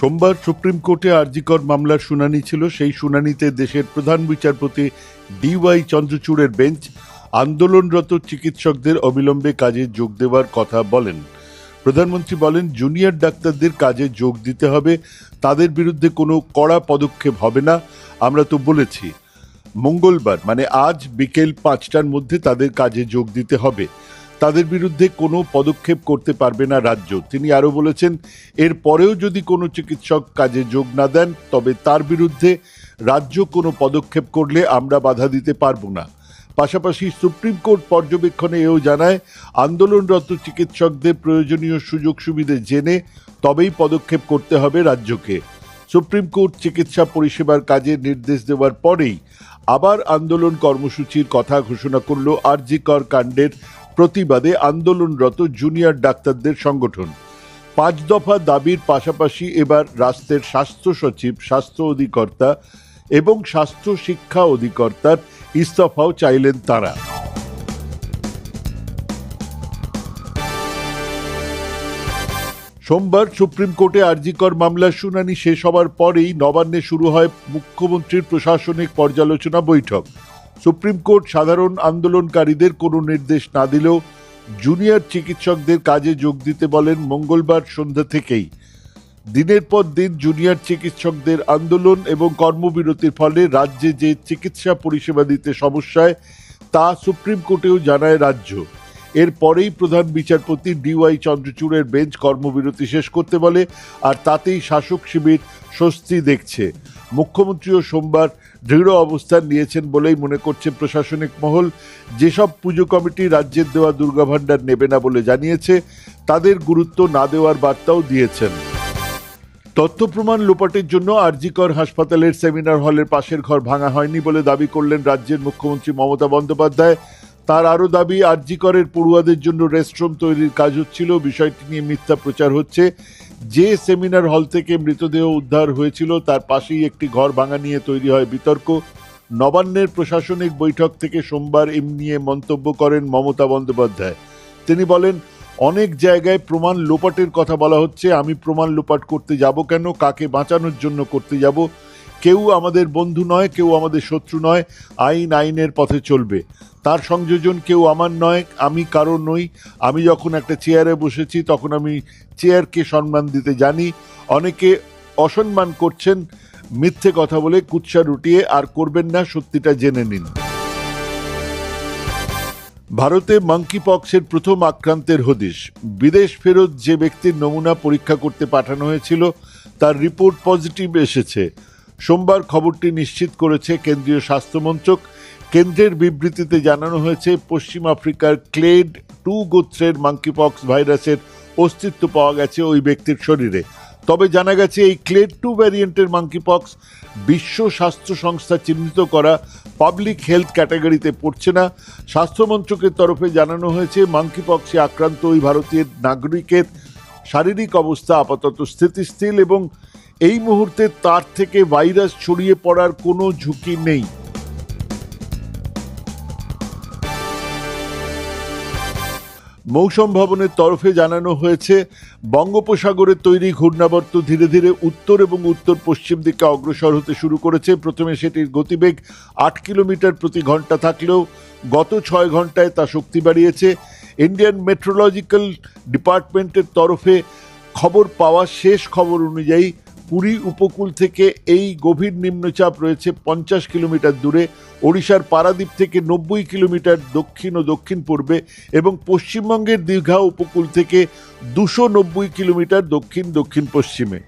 সোমবার সুপ্রিম কোর্টে আরজিকর মামলার শুনানি ছিল। সেই শুনানিতে দেশের প্রধান বিচারপতি ডিওয়াই চন্দ্রচূড়ের বেঞ্চ আন্দোলনরত চিকিৎসকদের অবিলম্বে কাজে যোগ দেওয়ার কথা বলেন। প্রধানমন্ত্রী বলেন, জুনিয়র ডাক্তারদের কাজে যোগ দিতে হবে। তাদের বিরুদ্ধে কোনো কড়া পদক্ষেপ হবে না। আমরা তো বলেছি, মঙ্গলবার মানে আজ বিকেল পাঁচটার মধ্যে তাদের কাজে যোগ দিতে হবে। তাদের বিরুদ্ধে কোনো পদক্ষেপ করতে পারবে না রাজ্য। তিনি আরও বলেছেন, এর পরেও যদি কোনো চিকিৎসক কাজে যোগ না দেন, তবে তার বিরুদ্ধে রাজ্য কোনো পদক্ষেপ করলে আমরা বাধা দিতে পারব না। পাশাপাশি সুপ্রিম কোর্ট পর্যবেক্ষণে এও জানায়, আন্দোলনরত চিকিৎসকদের প্রয়োজনীয় সুযোগ সুবিধে জেনে তবেই পদক্ষেপ করতে হবে রাজ্যকে। সুপ্রিম কোর্ট চিকিৎসা পরিষেবার কাজে নির্দেশ দেওয়ার পরেই আবার আন্দোলন কর্মসূচির কথা ঘোষণা করল আরজি কর কাণ্ডের প্রতিবাদে আন্দোলনরত জুনিয়র ডাক্তারদের সংগঠন। পাঁচ দফা দাবির পাশাপাশি এবার রাষ্ট্রের স্বাস্থ্য সচিব, স্বাস্থ্য অধিকর্তা এবং স্বাস্থ্য শিক্ষা অধিকর্তার ইস্তফাও চাইলেন তারা। সোমবার সুপ্রিম কোর্টে আরজিকর মামলার শুনানি শেষ হওয়ার পরেই নবান্নে শুরু হয় মুখ্যমন্ত্রীর প্রশাসনিক পর্যালোচনা বৈঠক। সুপ্রিম কোর্ট সাধারণ আন্দোলনকারীদের কোনো নির্দেশ না দিলেও জুনিয়র চিকিৎসকদের কাজে যোগ দিতে বলেন মঙ্গলবার সন্ধ্যা থেকেই। দিনের পর দিন জুনিয়র চিকিৎসকদের আন্দোলন এবং কর্মবিরতির ফলে রাজ্যে যে চিকিৎসা পরিষেবা দিতে সমস্যায় তা সুপ্রিম কোর্টেও জানায় রাজ্য। এরপরেই প্রধান বিচারপতি ডিওয়াই চন্দ্রচূড়ের বেঞ্চ কর্মবিরতি শেষ করতে বলে, আর তাতেই শাসক শিবির স্বস্তি দেখছে। মুখ্যমন্ত্রীও সোমবার দৃঢ় অবস্থান নিয়েছেন বলেই মনে করছে প্রশাসনিক মহল। যেসব পুজো কমিটি রাজ্যের দেওয়া দুর্গাভাণ্ডার নেবে না বলে জানিয়েছে, তাদের গুরুত্ব না দেওয়ার বার্তাও দিয়েছেন। তথ্য প্রমাণ লোপাটের জন্য আরজিকর হাসপাতালের সেমিনার হলের পাশের ঘর ভাঙা হয়নি বলে দাবি করলেন রাজ্যের মুখ্যমন্ত্রী মমতা বন্দ্যোপাধ্যায়। তার আরও দাবি আরজিকরের পড়ুয়াদের জন্য রেস্টরুম তৈরির কাজ হচ্ছিল। বিষয়টি নিয়ে মিথ্যা প্রচার হচ্ছে। যে সেমিনার হল থেকে মৃতদেহ উদ্ধার হয়েছিল, তার পাশেই একটি ঘর ভাঙা নিয়ে তৈরি হয় বিতর্ক। নবান্নের প্রশাসনিক বৈঠক থেকে সোমবার এম নিয়ে মন্তব্য করেন মমতা বন্দ্যোপাধ্যায়। তিনি বলেন, অনেক জায়গায় প্রমাণ লোপাটের কথা বলা হচ্ছে। আমি প্রমাণ লোপাট করতে যাব কেন? কাকে বাঁচানোর জন্য করতে যাব? কেউ আমাদের বন্ধু নয়, কেউ আমাদের শত্রু নয়, আইন আইনের পথে চলবে। তার সংযোজন কেউ আমার নয়, আমি কারও নই। আমি যখন একটা চেয়ারে বসেছি, তখন আমি চেয়ারকে সম্মান দিতে জানি। অনেকে অসম্মান করছেন, মিথ্যে কথা বলে কুৎসা রুটিয়ে আর করবেন না, সত্যিটা জেনে নিন। ভারতে মাঙ্কি পক্সের প্রথম আক্রান্তের হদিশ। বিদেশ ফেরত যে ব্যক্তির নমুনা পরীক্ষা করতে পাঠানো হয়েছিল, তার রিপোর্ট পজিটিভ এসেছে। সোমবার খবরটি নিশ্চিত করেছে কেন্দ্রীয় স্বাস্থ্যমন্ত্রক। কেন্দ্রের বিবৃতিতে জানানো হয়েছে, পশ্চিম আফ্রিকার ক্লেড টু গোত্রের মাঙ্কিপক্স ভাইরাসের অস্তিত্ব পাওয়া গেছে ওই ব্যক্তির শরীরে। তবে জানা গেছে, এই ক্লেড টু ভ্যারিয়েন্টের মাঙ্কিপক্স বিশ্ব স্বাস্থ্য সংস্থা চিহ্নিত করা পাবলিক হেলথ ক্যাটাগরিতে পড়ছে না। স্বাস্থ্যমন্ত্রকের তরফে জানানো হয়েছে মাঙ্কিপক্সে আক্রান্ত ওই ভারতীয় নাগরিকের শারীরিক অবস্থা আপাতত স্থিতিশীল এবং এই মুহূর্তে তার থেকে ভাইরাস ছড়িয়ে পড়ার কোনো ঝুঁকি নেই। মৌসুম ভবনের তরফে জানানো হয়েছে, বঙ্গোপসাগরে তৈরি ঘূর্ণাবর্ত ধীরে ধীরে উত্তর এবং উত্তর পশ্চিম দিকে অগ্রসর হতে শুরু করেছে। প্রথমে সেটির গতিবেগ আট কিলোমিটার প্রতি ঘণ্টা থাকলেও গত ছয় ঘন্টায় তা শক্তি বাড়িয়েছে। ইন্ডিয়ান মেট্রোলজিক্যাল ডিপার্টমেন্টের তরফে খবর পাওয়া শেষ খবর অনুযায়ী পুরী উপকূল থেকে এই গভীর নিম্নচাপ রয়েছে পঞ্চাশ কিলোমিটার দূরে, ওড়িশার পারাদ্বীপ থেকে নব্বই কিলোমিটার দক্ষিণ ও দক্ষিণ পূর্বে এবং পশ্চিমবঙ্গের দীঘা উপকূল থেকে দুশো নব্বই কিলোমিটার দক্ষিণ দক্ষিণ পশ্চিমে।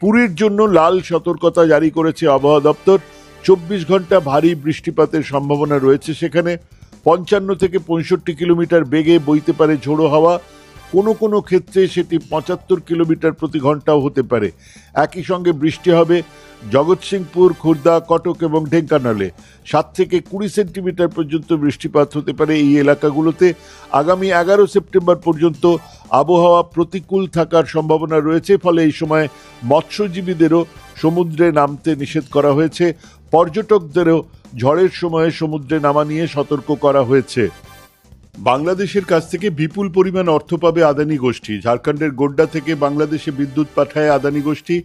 পুরীর জন্য লাল সতর্কতা জারি করেছে আবহাওয়া দপ্তর। চব্বিশ ঘণ্টা ভারী বৃষ্টিপাতের সম্ভাবনা রয়েছে সেখানে। পঞ্চান্ন থেকে পঁয়ষট্টি কিলোমিটার বেগে বইতে পারে ঝোড়ো হাওয়া। কোনো কোনো ক্ষেত্রে সেটি পঁচাত্তর কিলোমিটার প্রতি ঘন্টাও হতে পারে। একই সঙ্গে বৃষ্টি হবে। জগৎসিংপুর, খুর্দা, কটক এবং ঢেঙ্কানালে সাত থেকে কুড়ি সেন্টিমিটার পর্যন্ত বৃষ্টিপাত হতে পারে এই এলাকাগুলোতে। আগামী এগারো সেপ্টেম্বর পর্যন্ত আবহাওয়া প্রতিকূল থাকার সম্ভাবনা রয়েছে, ফলে এই সময় মৎস্যজীবীদেরও সমুদ্রে নামতে নিষেধ করা হয়েছে। পর্যটকদেরও ঝড়ের সময়ে সমুদ্রে নামা নিয়ে সতর্ক করা হয়েছে। বাংলাদেশের কাছ থেকে বিপুল পরিমাণ অর্থ পাবে আদানি গোষ্ঠী। ঝাড়খণ্ডের গোড্ডা থেকে বাংলাদেশে বিদ্যুৎ পাঠায় আদানি গোষ্ঠী।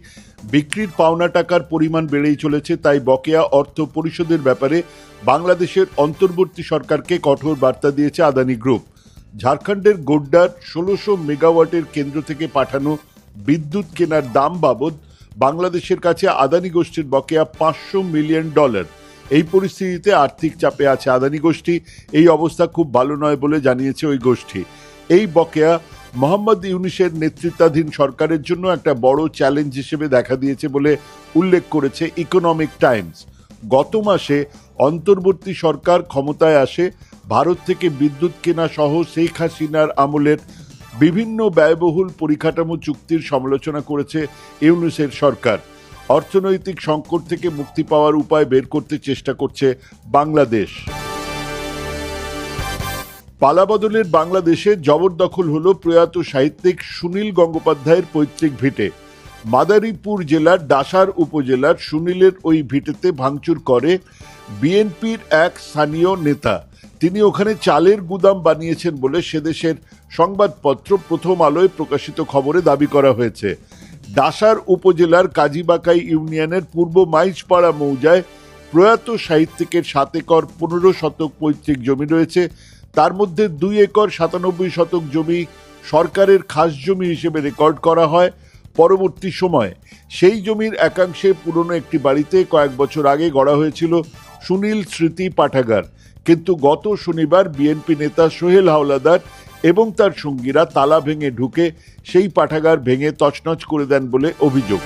বিক্রির পাওনা টাকার পরিমাণ বেড়েই চলেছে, তাই বকেয়া অর্থ পরিশোধের ব্যাপারে বাংলাদেশের অন্তর্বর্তী সরকারকে কঠোর বার্তা দিয়েছে আদানি গ্রুপ। ঝাড়খণ্ডের গোড্ডার ষোলোশো মেগাওয়াটের কেন্দ্র থেকে পাঠানো বিদ্যুৎ কেনার দাম বাবদ বাংলাদেশের কাছে আদানি গোষ্ঠীর বকেয়া পাঁচশো মিলিয়ন ডলার। এই পরিস্থিতিতে আর্থিক চাপে আছে আদানি গোষ্ঠী। এই অবস্থা খুব ভালো নয় বলে জানিয়েছে ওই গোষ্ঠী। এই বকেয়া মোহাম্মদ ইউনিসের নেতৃত্বাধীন সরকারের জন্য একটা বড় চ্যালেঞ্জ হিসেবে দেখা দিয়েছে বলে উল্লেখ করেছে ইকোনমিক টাইমস গত মাসে অন্তর্বর্তী সরকার ক্ষমতায় আসে, ভারত থেকে বিদ্যুৎ কেনা সহ শেখ হাসিনার আমলের বিভিন্ন ব্যয়বহুল পরিকাঠামো চুক্তির সমালোচনা করেছে ইউনিসের সরকার। অর্থনৈতিক সংকট থেকে মুক্তি পাওয়ার উপায় বের করতে চেষ্টা করছে বাংলাদেশ। পালাবদলের বাংলাদেশে জবরদখল হলো প্রয়াত সাহিত্যিক সুনীল গঙ্গোপাধ্যায়ের পৈতৃক ভিটে। মাদারীপুর জেলার ডাসার উপজেলার সুনীলের ওই ভিটেতে ভাঙচুর করে বিএনপির এক স্থানীয় নেতা। তিনি ওখানে চালের গুদাম বানিয়েছেন বলে সেদেশের সংবাদপত্র প্রথম আলোয় প্রকাশিত খবরে দাবি করা হয়েছে। ডাসার উপজেলার কাজীবাকাই ইউনিয়নের পূর্ব মাইজপাড়া মৌজায় প্রয়াত সাহিত্যিকের সাত একর পনেরো শতক পৈতৃক জমি রয়েছে। তার মধ্যে দুই একর সাতানব্বই শতক জমি সরকারের খাস জমি হিসেবে রেকর্ড করা হয়। পরবর্তী সময়ে সেই জমির একাংশে পুরনো একটি বাড়িতে কয়েক বছর আগে গড়া হয়েছিল সুনীল স্মৃতি পাঠাগার। কিন্তু গত শনিবার বিএনপি নেতা সোহেল হাওলাদার এবং তার সঙ্গীরা তালা ভেঙে ঢুকে সেই পাঠাগার ভেঙে তছনছ করে দেন বলে অভিযোগ।